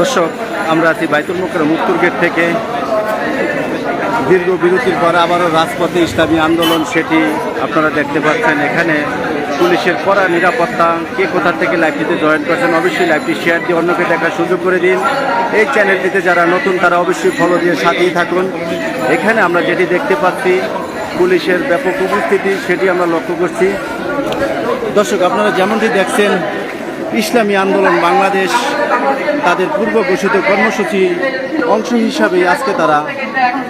দর্শক, আমরা আছি বাইতুল মুখের মুক্তুর গেট থেকে। দীর্ঘ বিরতির পর আবারও রাজপথে ইসলামী আন্দোলন, সেটি আপনারা দেখতে পাচ্ছেন এখানে। পুলিশের কড়া নিরাপত্তা, কে কোথা থেকে লাইভটিতে জয়েন করছেন অবশ্যই লাইভটি শেয়ার দিয়ে অন্যকে দেখার সুযোগ করে দিন। এই চ্যানেলটিতে যারা নতুন, তারা অবশ্যই ফলো দিয়ে সাথেই থাকুন। এখানে আমরা যেটি দেখতে পাচ্ছি, পুলিশের ব্যাপক উপস্থিতি, সেটি আমরা লক্ষ্য করছি। দর্শক, আপনারা যেমনটি দেখছেন ইসলামী আন্দোলন বাংলাদেশ তাদের পূর্ব ঘোষিত কর্মসূচি অংশ হিসাবে আজকে তারা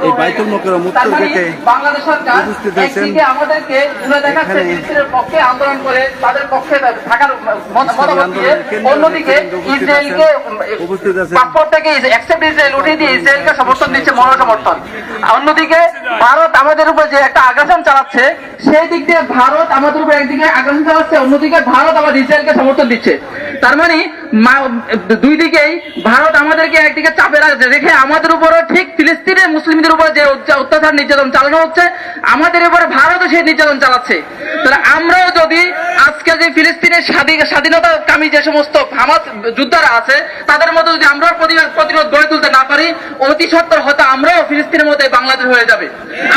এই বাইতুল গেটে উপস্থিত হয়েছেন। ইসরায়েলের পক্ষে আন্দোলন করে তাদের পক্ষে থাকার অন্যদিকে ইসরায়েলকে উপস্থিত আছেন। পাসপোর্ট থেকে অ্যাকসেপ্ট ইসরায়েল উঠিয়ে দিয়ে ইসরায়েলকে সমর্থন দিচ্ছে অন্যদিকে ভারত আমাদের উপর যে একটা আগ্রাসন চালাচ্ছে সেই দিক দিয়ে ভারত আমাদের উপর একদিকে আগ্রাসন চালাচ্ছে অন্যদিকে ভারত আবার ইসরায়েলকে সমর্থন দিচ্ছে তার মানে দুই দিকেই ভারত আমাদেরকে একদিকে চাপে রাখছে। রেখে আমাদের উপরও ঠিক ফিলিস্তিনের মুসলিমদের উপর যে অত্য- অত্যাচার, নির্যাতন চালানো হচ্ছে, আমাদের উপরে ভারতও সেই নির্যাতন চালাচ্ছে। তাহলে আমরাও যদি আজকে যে ফিলিস্তিনের স্বাধীনতা কামী যে সমস্ত হামাস যোদ্ধারা আছে, তাদের মধ্যে যদি আমরাও প্রতিরোধ গড়ে তুলতে না পারি, অতি সত্তর হয়তো আমরাও ফিলিস্তিনের মধ্যে বাংলাদেশ হয়ে যাবে।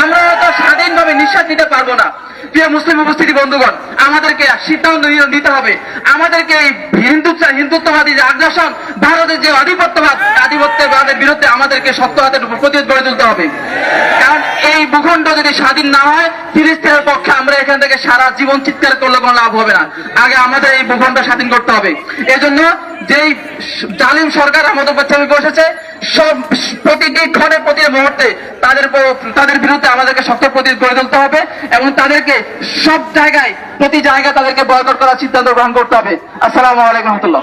আমরা হয়তো স্বাধীনভাবে নিঃশ্বাস নিতে পারব না। প্রিয় মুসলিম উপস্থিতি, বন্ধুগণ, আমাদেরকে সিদ্ধান্ত নিতে হবে। আমাদেরকে এই হিন্দুত্ব হিন্দুত্ববাদী যে আগ্রাসন, ভারতের যে আধিপত্যবাদ, আধিপত্যবাদের বিরুদ্ধে আমাদেরকে সত্য হাতের প্রতিরোধ গড়ে তুলতে হবে। কারণ এই ভূখণ্ড যদি স্বাধীন না হয়, ফিলিস্তিনের পক্ষে আমরা এখান থেকে সারা জীবন চিৎকার করলে কোনো লাভ হবে না। আগে আমাদের এই ভূখণ্ড স্বাধীন করতে হবে। এজন্য যেই জালিম সরকার আমাদের উপর বসেছে, সব প্রতিটি ক্ষণে প্রতি মুহূর্তে তাদের তাদের বিরুদ্ধে আমাদেরকে শক্ত প্রতিরোধ গড়ে তুলতে হবে এবং তাদেরকে সব জায়গায়, প্রতি জায়গায় তাদেরকে বয়কট করার সিদ্ধান্ত গ্রহণ করতে হবে। আসসালামু আলাইকুম রহমতুল্লাহ।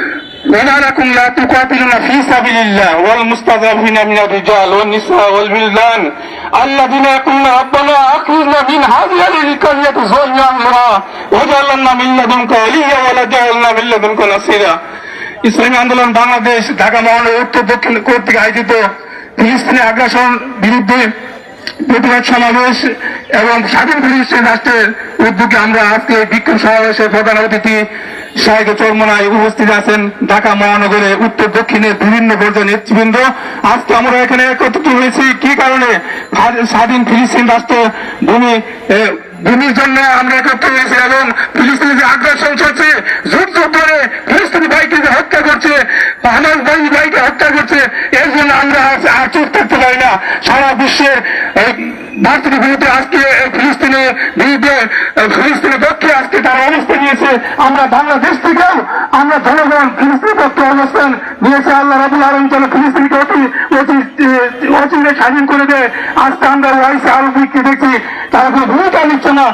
على رسول الكريم أما بعد فأعوذ بالله من الشيطان الرجيم بسم الله الرحمن الرحيم وما لكم لا تقاتلون في سبيل الله والمستضعفين من الرجال والنساء والولدان الذين يقولون ربنا أخرجنا من هذه القرية ظلما أمرا واجعل لنا من لدنك وليا ولا جعلنا من لدنك نصيرا ইসলামী আন্দোলন বাংলাদেশ ঢাকা মহানগর উত্তর দক্ষিণ কর্তৃক আয়োজিত ফিলিস্তিনি আগ্রাসন বিরুদ্ধে প্রতিবাদ সমাবেশ এবং স্বাধীন ফিলিস্তিন রাষ্ট্রের উদ্যোগে আমরা আজকে বিক্ষোভ সমাবেশের প্রধান অতিথি শাহেদ চরমনায় উপস্থিত আছেন ঢাকা মহানগরে, উত্তর দক্ষিণের বিভিন্ন পর্যায়ে নেতৃবৃন্দ। আজকে আমরা এখানে একত্রিত হয়েছি। কি কারণে? স্বাধীন ফিলিস্তিন রাষ্ট্র ভূমি ভূমির জন্য আমরা একত্র হয়েছি এবং ফিলিস্তিনের যে আগ্রাসন চলছে যুগ যুগ ধরে ফিলিস্তিনি ভাইকে যে হত্যা করছে হামাস ভাই ভাইকে হত্যা করছে, এর জন্য আমরা আর চুপ থাকতে পারি না। সারা বিশ্বের আজকে এই ফিলিস্তিনের বিরুদ্ধে ফিলিস্তিনের পক্ষে আজকে তারা নিয়েছে। আমরা বাংলাদেশ আমরা জনগণ ফিলিস্তিনের পক্ষে অবস্থান নিয়েছে। আল্লাহ রাবুল আলম যেন ফিলিস্তিনকে অতি স্বাধীন করে দেয়। আজকে আমরা ওয়াইসে আরবিকে দেখি তারা কোনো ভূমিকা নিচ্ছে না।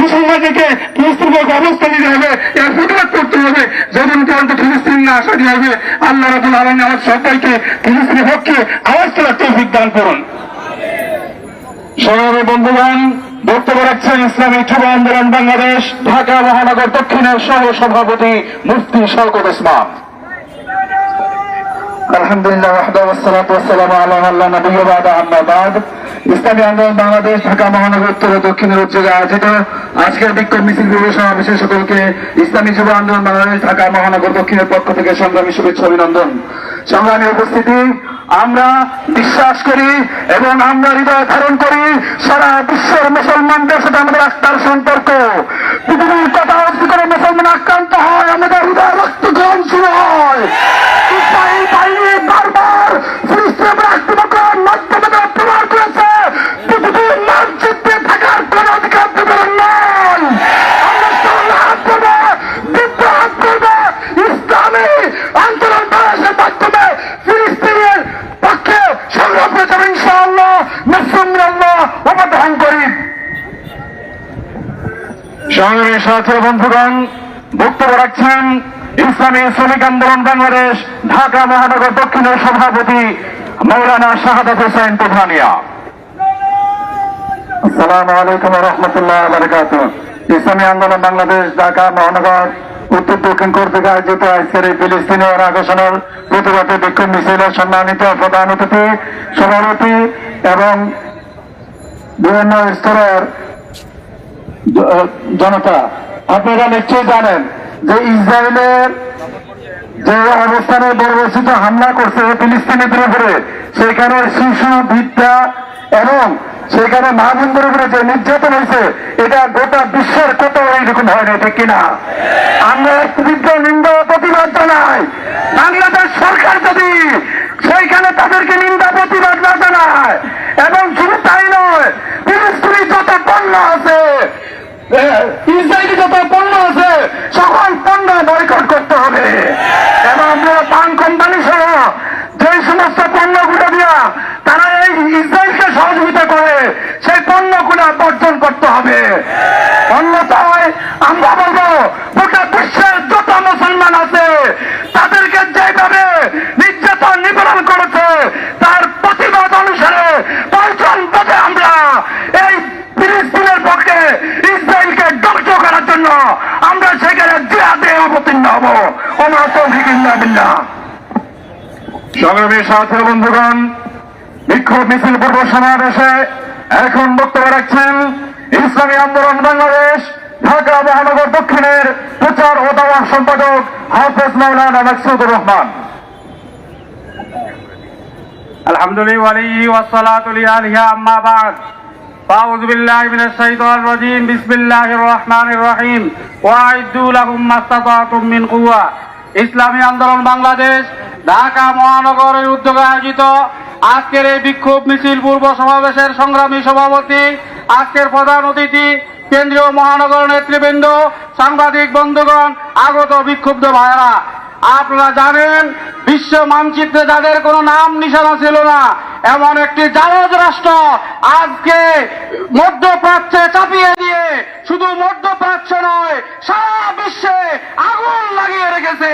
মুসলমানদেরকে ফিলিস্তিনের নিতে হবে। এর প্রতিবাদ করতে হবে। ফিলিস্তিন না স্বাধীন হবে, আল্লাহ রাবুল আলম আমার সবাইকে ফিলিস্তিনের পক্ষে আওয়াজ তোলার তৌফিক দান করুন। সংগ্রামী বন্ধুগণ বক্তব্য রাখছেন ইসলামী যুব আন্দোলন বাংলাদেশ ঢাকা মহানগর দক্ষিণের সহ সভাপতি মুফতি শওকত ইসলাম আলহামদুলিল্লাহ আন্দোলন বাংলাদেশ ঢাকা মহানগর উত্তর ও দক্ষিণের উদ্যোগে আয়োজিত আজকের বিক্ষোভ মিছিল বিভাগ সমাবেশে সকলকে ইসলামী যুব আন্দোলন বাংলাদেশ ঢাকা মহানগর দক্ষিণের পক্ষ থেকে সংগ্রামী শুভেচ্ছা অভিনন্দন। সংগ্রামী উপস্থিতি আমরা বিশ্বাস করি এবং আমরা হৃদয় ধারণ করি সারা বিশ্বের মুসলমানদের সাথে আমাদের আস্থার সম্পর্ক। পৃথিবীর কথা করে মুসলমান আক্রান্ত সংগ্রামী বন্ধুগণ, বক্তব্য রাখছেন ইসলামী শ্রমিক আন্দোলন বাংলাদেশ, ঢাকা মহানগর দক্ষিণের সভাপতি মৌলানা শাহাদাত হোসেন প্রধানিয়া। আসসালামু আলাইকুম রহমতুল্লাহ বারকাত ইসলামী আন্দোলন বাংলাদেশ, ঢাকা মহানগর, উত্তর দক্ষিণ কর্তৃক আয়োজিত আজকের এই ফিলিস্তিনীয় আগোষণের প্রতিবাদে বিক্ষোভ মিছিলের সম্মানিত প্রধান অতিথি, সভাপতি এবং বিভিন্ন স্তরের জনতা, আপনারা নিশ্চয়ই জানেন যে ইসরায়েলের যে অবস্থানে বর্বরচিত হামলা করছে ফিলিস্তিনিদের উপরে সেখানে শিশু বিদ্যা এবং সেখানে মা বোনদের উপরে যে নির্যাতন হয়েছে, এটা গোটা বিশ্বের কোথাও এইরকম হয় না ঠিক কিনা? আমরা তীব্র নিন্দা প্রতিবাদ জানাই। বাংলাদেশ সরকার যদি সেইখানে তাদেরকে নিন্দা প্রতিবাদ না জানায় এবং শুধু তাই নয় ফিলিস্তিনি যত পণ্য আছে ইসরায়েলি যত পণ্য আছে সকল পণ্য বয়কট করতে হবে এবং আপনারা পান কোম্পানি সহ যে সমস্ত পণ্যগুলো দিয়া তারা এই ইসরায়েলকে সহযোগিতা করে সেই পণ্যগুলো বর্জন করতে হবে অন্যথায় আমরা বলব গোটা বিশ্বের যত মুসলমান আছে তাদেরকে যেভাবে নির্যাতন নিবারণ করেছে তার প্রতিবাদ অনুসারে প্রয়োজন বোধে আমরা এই ফিলিস্তিনের পক্ষে ইসরায়েলকে ধ্বংস করার জন্য আমরা সেখানে জিহাদে অবতীর্ণ হব ওমা তৌফিক ইল্লা বিল্লাহ সংগ্রামী সাথী বন্ধুগণ বিক্ষোভ মিছিল পূর্ব সমাবেশে এখন বক্তব্য রাখছেন ইসলামী আন্দোলন বাংলাদেশ ঢাকা মহানগর দক্ষিণের প্রচার ও দাওয়া সম্পাদক হাফেজ মাওলানা মাকসুদুর রহমান الحمد لله وليه والصلاة لآله أما بعد فأعوذ بالله من الشيطان الرجيم بسم الله الرحمن الرحيم وأعدوا لهم ما استطعتم من قوة ইসলামী আন্দোলন বাংলাদেশ ঢাকা মহানগরের উদ্যোগে আয়োজিত আজকের এই বিক্ষোভ মিছিল পূর্ব সমাবেশের সংগ্রামী সভাপতি, আজকের প্রধান অতিথি, কেন্দ্রীয় মহানগর নেতৃবৃন্দ, সাংবাদিক বন্ধুগণ, আগত বিক্ষুব্ধ ভাইরা আপনারা জানেন, বিশ্ব মানচিত্রে যাদের কোনো নাম নিশানা ছিল না, এমন একটি জাহাজ রাষ্ট্র আজকে মধ্যপ্রাচ্যে চাপিয়ে দিয়ে শুধু মধ্যপ্রাচ্য নয়, সারা বিশ্বে আগুন লাগিয়ে রেখেছে।